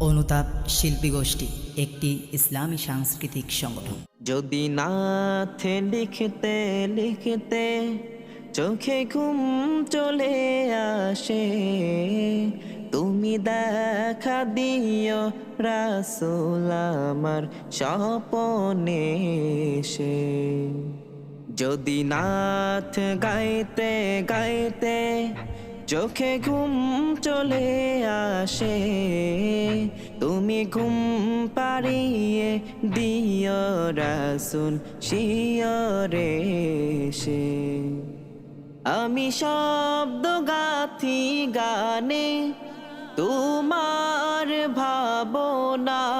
অনুতাপ শিল্পী গোষ্ঠী, একটি ইসলামী সাংস্কৃতিক সংগঠন। যদি নাথ লিখতে লিখতে চোখে ঘুম চলে আসে, তুমি দেখা দিও রাসুল আমার স্বপনে এসে। যদি নাথ গাইতে গাইতে চোখে ঘুম চলে আসে, তুমি ঘুম পাড়িয়ে দিও রাসুল শিয়রে সে। আমি শব্দ গাথি গানে, তোমার ভাবনাই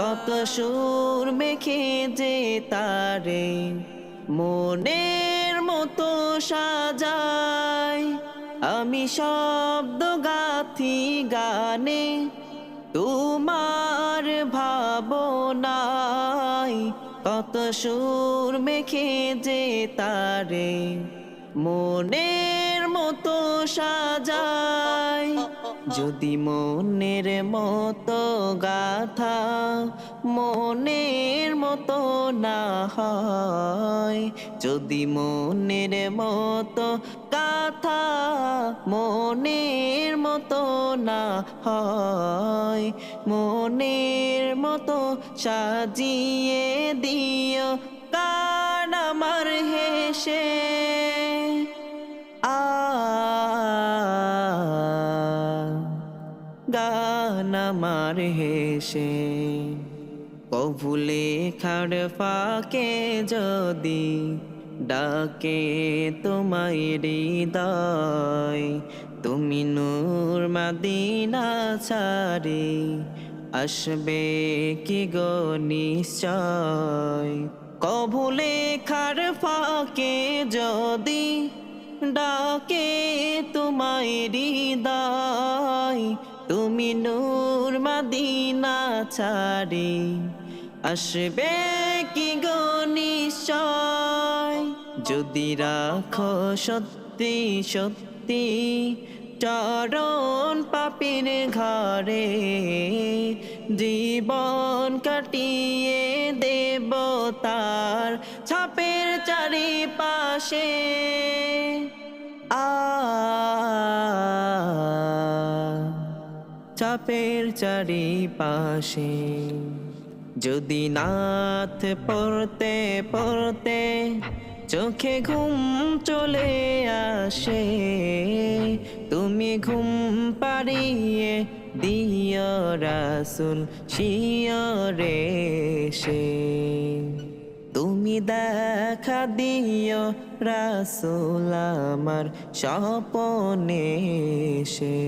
কত সুর মেখে যে তারে, মনের মতো সাজাই আমি শব্দ গাথি গানে, তোমার ভাবনাই কত সুর মেখে যে তারে, মনের মতো সাজায়। যদি মনের মতো গাথা মনের মতো না হয়। যদি মনের মতো কথা মনের মতো না হয়, মনের মতো সাজিয়ে দিও কান আমার হেসে। আ গান আমার হেসে। কভুলে খাড় ফাঁকে যদি ডাকে তোমায় হৃদয়, তুমি নূর মাদিনা ছাড়ি আসবে কি গো নিশ্চয়? কভুলে খার ফাঁকে যদি ডাকে তোমায় হৃদয়, তুমি নূর মাদিনা ছাড়ি আসবে কি গো নিশ্চয়? যদি রাখো সত্যি সত্যি, চরণ পাপির ঘরে জীবন কাটিয়ে দেব তার ছাপের চারিপাশে। আ চাপের চারিপাশে। যদি নাথ পড়তে পড়তে চোখে ঘুম চলে আসে, তুমি ঘুম পাড়িয়ে দিয় রাসুল শিয়রে সে। তুমি দেখা দিও রাসুল আমার স্বপনে সে।